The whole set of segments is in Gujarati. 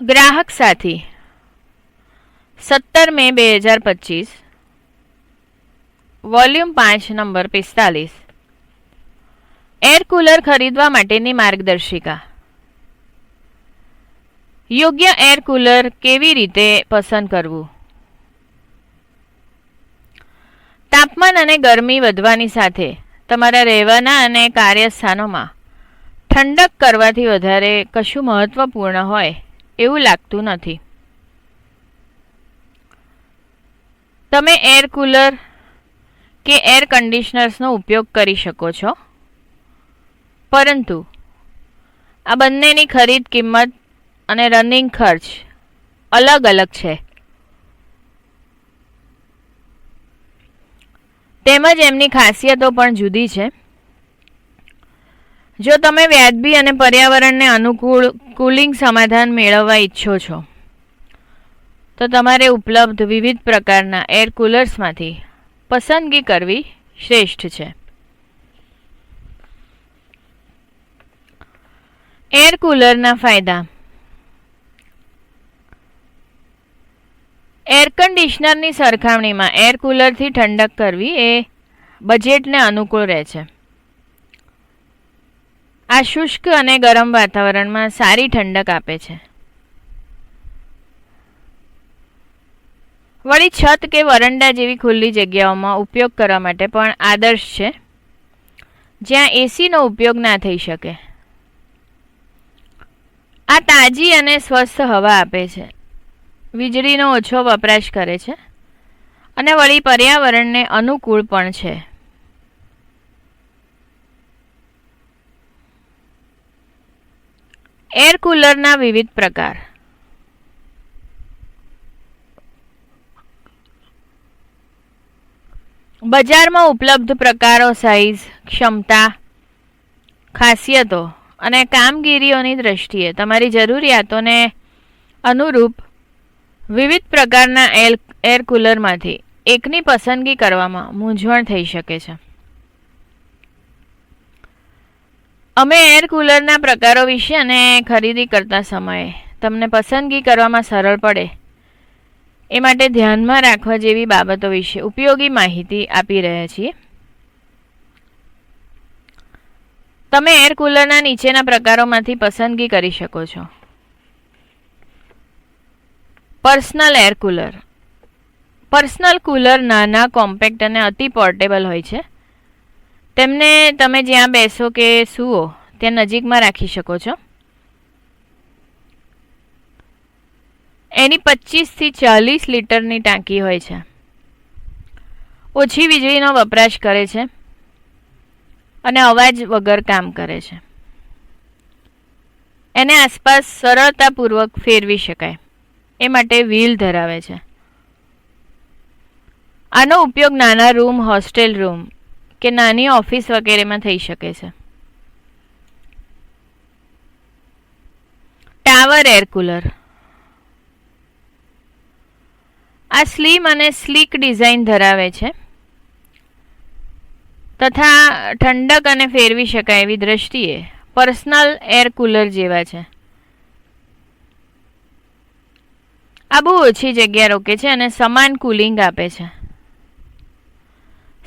ગ્રાહક સાથી, સત્તર મે બે હજાર પચીસ, વોલ્યુમ પાંચ, નંબર પિસ્તાલીસ. એર કુલર ખરીદવા માટેની માર્ગદર્શિકા. યોગ્ય એર કુલર કેવી રીતે પસંદ કરવું? તાપમાન અને ગરમી વધવાની સાથે તમારા રહેવાના અને કાર્યસ્થાનોમાં ઠંડક કરવાથી વધારે કશું મહત્વપૂર્ણ હોય? એવું લાગતું નથી. તમે એર કુલર કે એર કન્ડિશનર્સનો ઉપયોગ કરી શકો છો. પરંતુ આ બંનેની ખરીદ કિંમત અને રનિંગ ખર્ચ અલગ અલગ છે. તેમજ એમની ખાસિયતો પણ જુદી છે. જો તમે વ્યાજબી અને પર્યાવરણને અનુકૂળ, કુલિંગ સમાધાન મેળવવા ઈચ્છો છો, તો તમારે ઉપલબ્ધ વિવિધ પ્રકારના એર કુલર્સમાંથી પસંદગી કરવી શ્રેષ્ઠ છે. એર કુલરના ફાયદા. એર કન્ડિશનરની સરખામણીમાં એર કુલરથી ઠંડક કરવી એ બજેટને અનુકૂળ રહે છે. આ શુષ્ક અને ગરમ વાતાવરણમાં સારી ઠંડક આપે છે. વળી છત કે વરંડા જેવી ખુલ્લી જગ્યાઓમાં ઉપયોગ કરવા માટે પણ આદર્શ છે. જ્યાં એસીનો ઉપયોગ ના થઈ શકે. આ તાજી અને સ્વસ્થ હવા આપે છે. વીજળીનો ઓછો વપરાશ કરે છે. અને વળી પર્યાવરણને અનુકૂળ પણ છે. એર કુલરના વિવિધ પ્રકાર. બજારમાં ઉપલબ્ધ પ્રકારો સાઇઝ ક્ષમતા, ખાસિયતો અને કામગીરીઓની દ્રષ્ટિએ તમારી જરૂરિયાતોને અનુરૂપ વિવિધ પ્રકારના એર કુલરમાંથી એકની પસંદગી કરવામાં મૂંઝવણ થઈ શકે છે. અમે એર કુલરના પ્રકારો વિશે અને ખરીદી કરતા સમયે તમને પસંદગી કરવામાં સરળ પડે. એ માટે ધ્યાનમાં રાખવા જેવી બાબતો વિશે ઉપયોગી માહિતી આપી રહ્યા છીએ. તમે એર કુલરના નીચેના પ્રકારોમાંથી પસંદગી કરી શકો છો. Personal air cooler personal cooler નાના કોમ્પેક્ટ અને અતિ પોર્ટેબલ હોય છે. તેમને તમે જ્યાં બેસો કે સુઓ, ત્યાં નજીકમાં રાખી શકો છો. એની પચીસથી ચાલીસ લીટરની ટાંકી હોય છે. ઓછી વીજળીનો વપરાશ કરે છે અને અવાજ વગર કામ કરે છે. એને આસપાસ સરળતાપૂર્વક ફેરવી શકાય. એ માટે વ્હીલ ધરાવે છે. આનો ઉપયોગ નાના રૂમ, હોસ્ટેલ રૂમ કે નાની ઓફિસ વગેરેમાં થઈ શકે છે. ટાવર એર કુલર આ સ્લીમ અને સ્લીક ડિઝાઇન ધરાવે છે. તથા ઠંડક અને ફેરવી શકાય એવી દ્રષ્ટિએ પર્સનલ એર કુલર જેવા છે. આ બહુ ઓછી જગ્યા રોકે છે અને સમાન કુલિંગ આપે છે.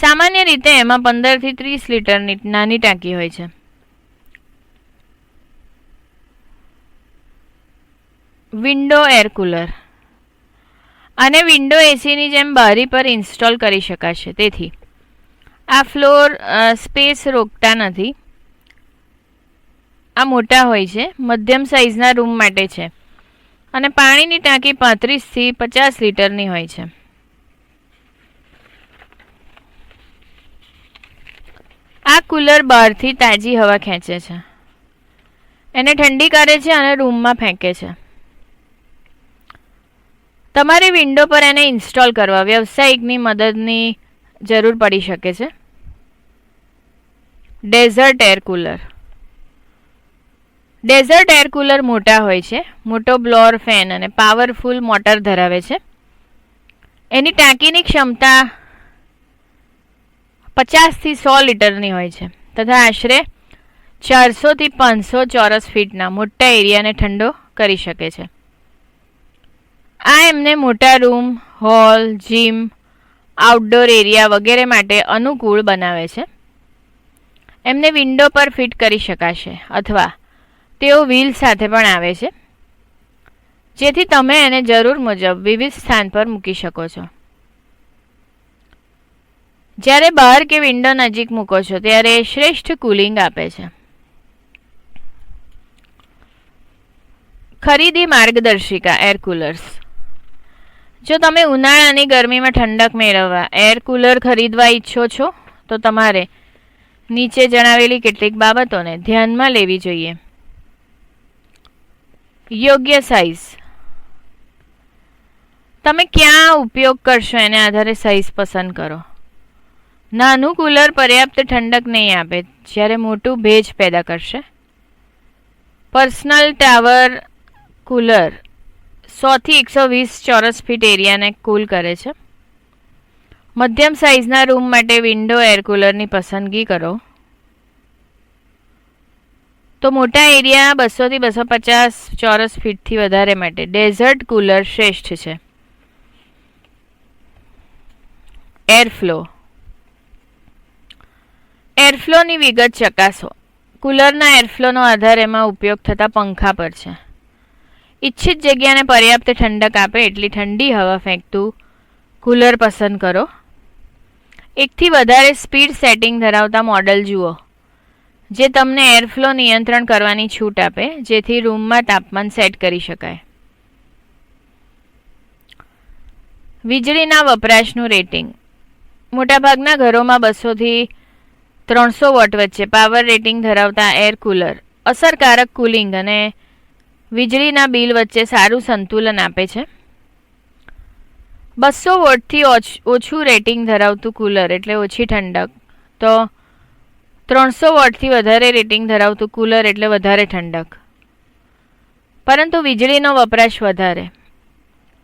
સામાન્ય રીતે એમાં પંદરથી ત્રીસ લીટરની નાની ટાંકી હોય છે. Window air cooler. અને વિન્ડો એસીની જેમ બારી પર ઇન્સ્ટોલ કરી શકાશે. તેથી, આ ફ્લોર સ્પેસ રોકતા નથી. આ મોટા હોય છે, મધ્યમ સાઇઝના રૂમ માટે છે. અને પાણીની ટાંકી પાંત્રીસથી પચાસ લીટરની હોય છે. આ કુલર બહારથી તાજી હવા ખેંચે છે. એને ઠંડી કરે છે અને રૂમમાં ફેંકે છે. તમારે વિન્ડો પર એને ઇન્સ્ટોલ કરવા વ્યવસાયિકની મદદની જરૂર પડી શકે છે. Desert air cooler. Desert air cooler મોટા હોય છે. મોટો બ્લોર ફેન અને પાવરફુલ મોટર ધરાવે છે. એની ટાંકીની ક્ષમતા પચાસથી સો લીટરની હોય છે. તથા આશરે ચારસોથી પાંચસો ચોરસ ફીટના મોટા એરિયાને ઠંડો કરી શકે છે. આ એમને મોટા room, hall, gym, outdoor area વગેરે માટે અનુકૂળ બનાવે છે. એમને વિન્ડો પર ફિટ કરી શકાશે અથવા તેઓ વ્હીલ સાથે પણ આવે છે. જેથી તમે એને જરૂર મુજબ વિવિધ સ્થાન પર મૂકી શકો છો. જ્યારે બહાર કે વિન્ડો નજીક મૂકો છો, ત્યારે એ શ્રેષ્ઠ કુલિંગ આપે છે. ખરીદી માર્ગદર્શિકા, એર કુલર્સ. જો તમે ઉનાળાની ગરમીમાં ઠંડક મેળવવા એર કુલર ખરીદવા ઈચ્છો છો, તો તમારે નીચે જણાવેલી કેટલીક બાબતોને ધ્યાનમાં લેવી જોઈએ. યોગ્ય સાઇઝ તમે ક્યાં ઉપયોગ કરશો, એને આધારે સાઇઝ પસંદ કરો. નાનું કુલર પર્યાપ્ત ઠંડક નહીં આપે, જ્યારે મોટું ભેજ પેદા કરશે. પર્સનલ ટાવર કુલર સોથી એકસો વીસ ચોરસ ફીટ એરિયાને કૂલ કરે છે. મધ્યમ સાઇઝના રૂમ માટે વિન્ડો એર કુલરની પસંદગી કરો. તો મોટા એરિયા બસોથી બસો પચાસ ચોરસ ફીટથી વધારે માટે ડેઝર્ટ કુલર શ્રેષ્ઠ છે. એરફ્લો એરફ્લોની વિગત ચકાસો. કુલરના એરફ્લોનો આધાર એમાં ઉપયોગ થતા પંખા પર છે. ઇચ્છિત જગ્યાને પર્યાપ્ત ઠંડક આપે એટલી ઠંડી હવા ફેંકતું કુલર પસંદ કરો. એકથી વધારે સ્પીડ સેટિંગ ધરાવતા મોડલ જુઓ. જે તમને એરફ્લો નિયંત્રણ કરવાની છૂટ આપે, જેથી રૂમમાં તાપમાન સેટ કરી શકાય. વીજળીના વપરાશનું રેટિંગ. મોટાભાગના ઘરોમાં બસોથી ત્રણસો વોટ વચ્ચે પાવર રેટિંગ ધરાવતા એર કુલર અસરકારક કુલિંગ અને વીજળીના બિલ વચ્ચે સારું સંતુલન આપે છે. બસો વોટથી ઓછું રેટિંગ ધરાવતું કુલર એટલે ઓછી ઠંડક. તો ત્રણસો વોટથી વધારે રેટિંગ ધરાવતું કુલર એટલે વધારે ઠંડક. પરંતુ વીજળીનો વપરાશ વધારે.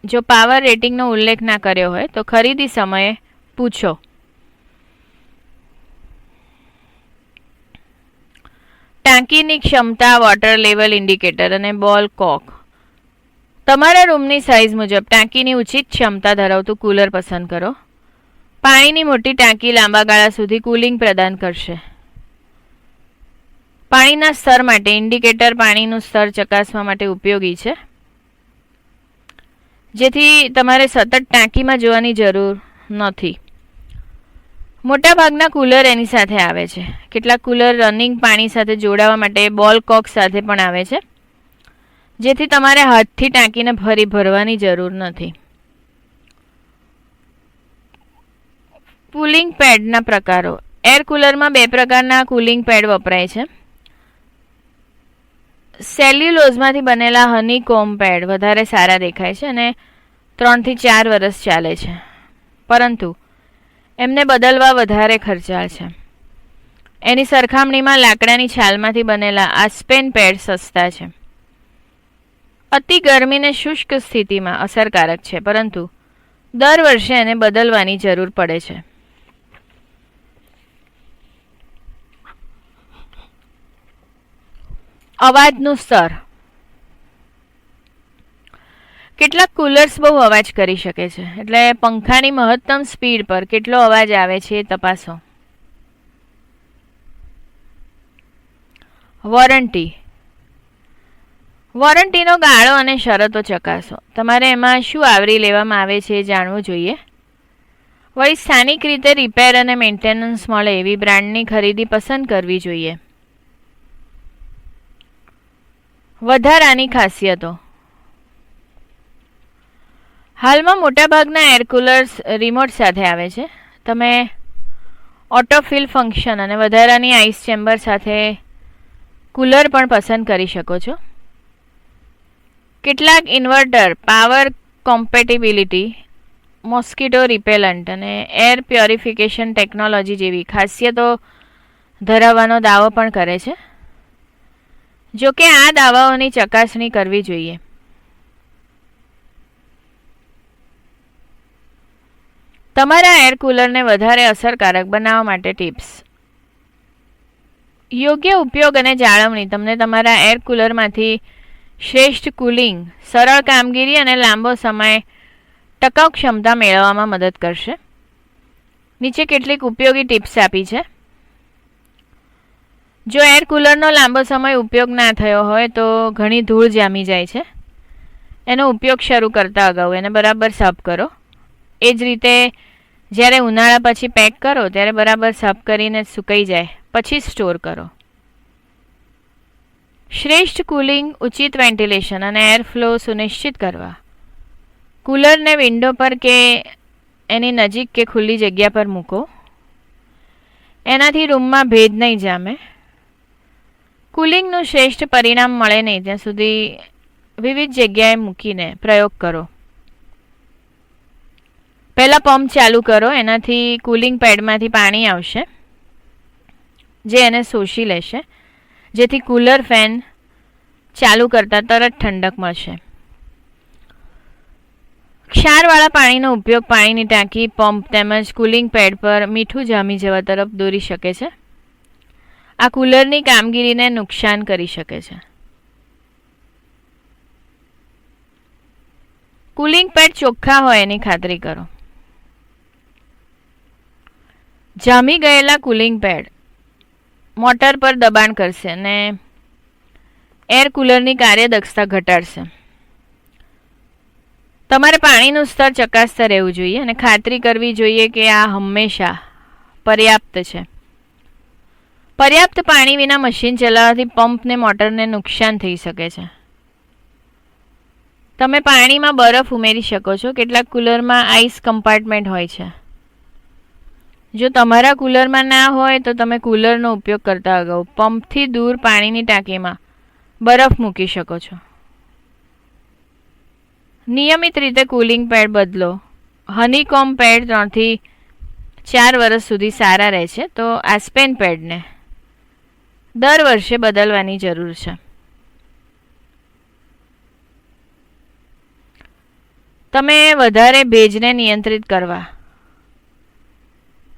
જો પાવર રેટિંગનો ઉલ્લેખ ના કર્યો હોય તો ખરીદી સમયે પૂછો. ટાંકીની ક્ષમતા વોટર લેવલ ઇન્ડિકેટર અને બોલ કોક તમારા રૂમની સાઇઝ મુજબ ટાંકીની ઉચિત ક્ષમતા ધરાવતું કુલર પસંદ કરો. પાણીની મોટી ટાંકી લાંબા ગાળા સુધી કુલિંગ પ્રદાન કરશે. પાણીના સ્તર માટે ઇન્ડિકેટર પાણીનું સ્તર ચકાસવા માટે ઉપયોગી છે. જેથી તમારે સતત ટાંકીમાં જોવાની જરૂર નથી. મોટાભાગના કુલર એની સાથે આવે છે. કેટલાક કુલર રનિંગ પાણી સાથે જોડાવા માટે બોલ કોક સાથે પણ આવે છે. જેથી તમારે હાથથી ટાંકીને ફરી ભરવાની જરૂર નથી. કુલિંગ પેડના પ્રકારો. એર કુલરમાં બે પ્રકારના કુલિંગ પેડ વપરાય છે. સેલ્યુલોઝમાંથી બનેલા હની કોમ પેડ વધારે સારા દેખાય છે અને ત્રણથી ચાર વર્ષ ચાલે છે. પરંતુ એમને બદલવા વધારે ખર્ચાળ છે. એની સરખામણીમાં લાકડાની છાલમાંથી બનેલા આસ્પેન પેડ સસ્તા છે. અતિ ગરમીને શુષ્ક સ્થિતિમાં અસરકારક છે, પરંતુ દર વર્ષે એને બદલવાની જરૂર પડે છે. અવાજનું સ્તર કેટલાક કુલર્સ બહુ અવાજ કરી શકે છે. એટલે પંખાની મહત્તમ સ્પીડ પર કેટલો અવાજ આવે છે એ તપાસો. વોરંટી. વોરંટીનો ગાળો અને શરતો ચકાસો. તમારે એમાં શું આવરી લેવામાં આવે છે એ જાણવું જોઈએ. વળી સ્થાનિક રીતે રિપેર અને મેન્ટેનન્સ મળે એવી બ્રાન્ડની ખરીદી પસંદ કરવી જોઈએ. વધારાની ખાસિયતો. હાલમાં મોટાભાગના એર કુલર્સ રિમોટ સાથે આવે છે. તમે ઓટોફિલ ફંક્શન અને વધારાની આઈસ ચેમ્બર સાથે કુલર પણ પસંદ કરી શકો છો. કેટલાક inverter power compatibility mosquito repellent અને એર પ્યોરિફિકેશન ટેકનોલોજી જેવી ખાસિયતો ધરાવવાનો દાવો પણ કરે છે. જોકે આ દાવાઓની ચકાસણી કરવી જોઈએ. તમારા એર કુલરને વધારે અસરકારક બનાવવા માટે ટિપ્સ યોગ્ય ઉપયોગ અને જાળવણી. તમને તમારા એર કુલરમાંથી શ્રેષ્ઠ કુલિંગ સરળ કામગીરી અને લાંબો સમય ટકાઉ ક્ષમતા મેળવવામાં મદદ કરશે. નીચે કેટલીક ઉપયોગી ટિપ્સ આપી છે. જો એર કુલરનો લાંબો સમય ઉપયોગ ના થયો હોય તો ઘણી ધૂળ જામી જાય છે. એનો ઉપયોગ શરૂ કરતા અગાઉ એને બરાબર સાફ કરો. એ જ રીતે જ્યારે ઉનાળા પછી પેક કરો, ત્યારે બરાબર સફ કરીને સુકાઈ જાય. પછી સ્ટોર કરો. શ્રેષ્ઠ કુલિંગ ઉચિત વેન્ટિલેશન અને એર ફ્લો સુનિશ્ચિત કરવા. કુલરને વિન્ડો પર કે એની નજીક કે ખુલ્લી જગ્યા પર મૂકો. એનાથી રૂમમાં ભેજ નહીં જામે. કુલિંગનું શ્રેષ્ઠ પરિણામ મળે નહીં. ત્યાં સુધી વિવિધ જગ્યાએ મૂકીને પ્રયોગ કરો. પહેલાં પંપ ચાલુ કરો, એનાથી કુલિંગ પેડમાંથી પાણી આવશે, જે એને શોષી લેશે, જેથી કુલર ફેન ચાલુ કરતાં તરત ઠંડક મળશે. ક્ષારવાળા પાણીનો ઉપયોગ પાણીની ટાંકી, પંપ તેમજ કુલિંગ પેડ પર મીઠું જામી જવા તરફ દોરી શકે છે. આ કુલરની કામગીરીને નુકસાન કરી શકે છે. કુલિંગ પેડ ચોખ્ખા હોય એની ખાતરી કરો. જામી ગયેલા કુલિંગ પેડ મોટર પર દબાણ કરશે અને એર કુલરની કાર્યદક્ષતા ઘટાડશે. તમારે પાણીનું સ્તર ચકાસતા રહેવું જોઈએ અને ખાતરી કરવી જોઈએ કે આ હંમેશા પર્યાપ્ત છે. પર્યાપ્ત પાણી વિના મશીન ચલાવવાથી પંપને મોટરને નુકસાન થઈ શકે છે. તમે પાણીમાં બરફ ઉમેરી શકો છો. કેટલાક કુલરમાં આઈસ કમ્પાર્ટમેન્ટ હોય છે. જો તમારા કુલરમાં ના હોય તો તમે કુલરનો ઉપયોગ કરતા અગાઉ પંપથી દૂર પાણીની ટાંકીમાં બરફ મૂકી શકો છો. નિયમિત રીતે કુલિંગ પેડ બદલો. હનીકોમ પેડ ત્રણથી ચાર વર્ષ સુધી સારા રહે છે, તો આસ્પેન પેડને દર વર્ષે બદલવાની જરૂર છે. તમે વધારે ભેજને નિયંત્રિત કરવા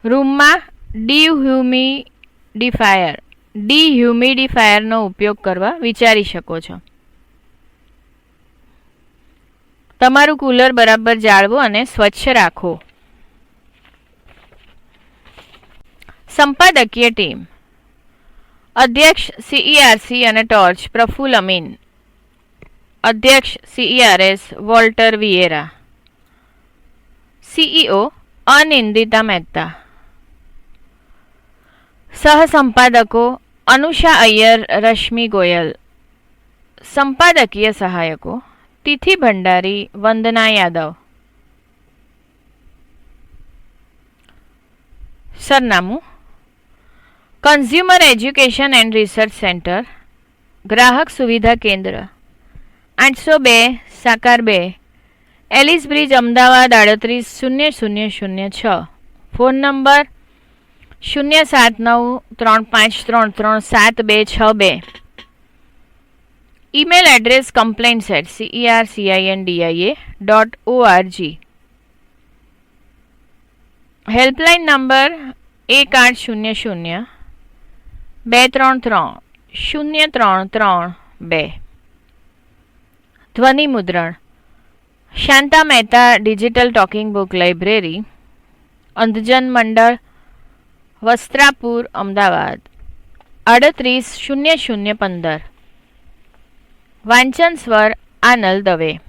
રૂમમાં ડીહ્યુમિડિફાયર. ડીહ્યુમિડિફાયરનો ઉપયોગ કરવા વિચારી શકો છો. તમારું કુલર બરાબર જાળવો અને સ્વચ્છ રાખો. સંપાદકીય ટીમ. અધ્યક્ષ સીઈઆરસી અને ટોર્ચ પ્રફુલ અમીન. અધ્યક્ષ સીઈઆરએસ વોલ્ટર વિયેરા સીઈઓ અનિંદિતા મહેતા. સહસંપાદકો અનુષા અય્યર રશ્મિ ગોયલ સંપાદકીય સહાયકો તિથિ ભંડારી વંદના યાદવ સરનામું consumer education and research centre ગ્રાહક સુવિધા કેન્દ્ર આઠસો બે સાકાર બે એલિસ બ્રિજ અમદાવાદ આડત્રીસ શૂન્ય શૂન્ય શૂન્ય છ ફોન નંબર શૂન્ય સાત નવ, ત્રણ પાંચ, ત્રણ ત્રણ, સાત બે, છ બે. Email address complaints at CER CIN DIA dot ORG helpline number એક આઠ શૂન્ય શૂન્ય બે ત્રણ ત્રણ શૂન્ય ત્રણ ત્રણ બે. ધ્વનિ મુદ્રણ. Shanta Mehta digital talking book library. Andhjan Mandal Vastrapur Ahmedabad. અડત્રીસ શૂન્ય શૂન્ય પંદર. વાંચન સ્વર આનલ દવે.